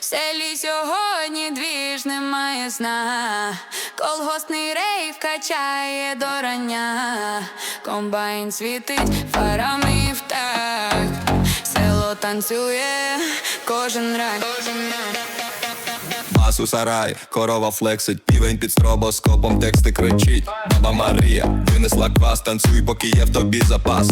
В селі сьогодні двіж немає сна. Колгосний рейв качає до рання. Комбайн світить фарами в такт. Село танцює, кожен рай. Бас у сараї, корова флексить, півень під стробоскопом, тексти кричить. Баба Марія винесла квас, танцюй, поки є в тобі запас.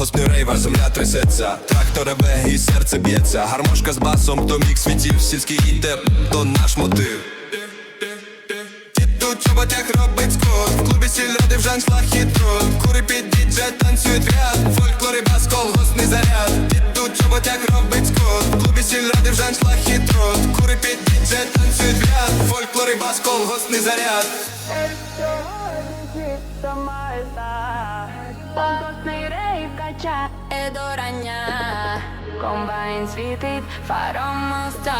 Рейвер, земля трясеться, трактор реве і серце б'ється. Гармошка з басом, то мік світів, сільський іде, то наш мотив. Тут чоботяк робить скот. В клубі сільради вже аншлаг хитро Кури під діджей танцюють ряд. Фольклори бас, колгоспний заряд. Тут чоботяк робить скот. В клубі сільради вже аншлаг хитро Кури під діджей танцюють ряд. Фольклори бас, колгоспний заряд рейв качає до рання. Комбайн світить фаром моста.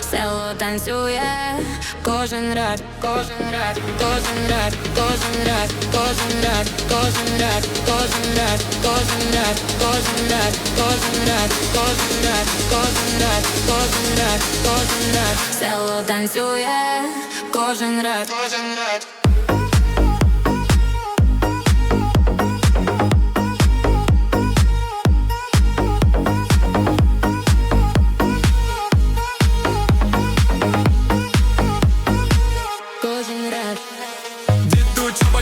Село танцює, кожен раз, кожен раз, кожен раз, кожен раз, кожен раз, кожен раз, кожен раз, кожен раз, кожен раз, кожен раз, кожен раз, кожен раз, кожен раз, кожен раз. Село танцює, кожен раз, кожен раз.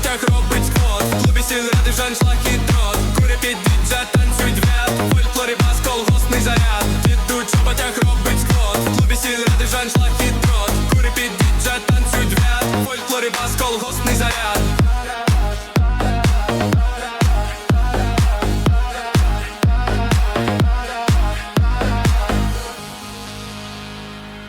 потяг робить скот. В клубі сігарети, жаншлах і дрот Кури підіть, затанцюють вряд Фольклорі бас, колгоспний заряд. Діду чоботях робить скот. В клубі сігарети, жаншлах і дрот Кури підіть, затанцюють вряд Фольклорі бас, колгоспний заряд.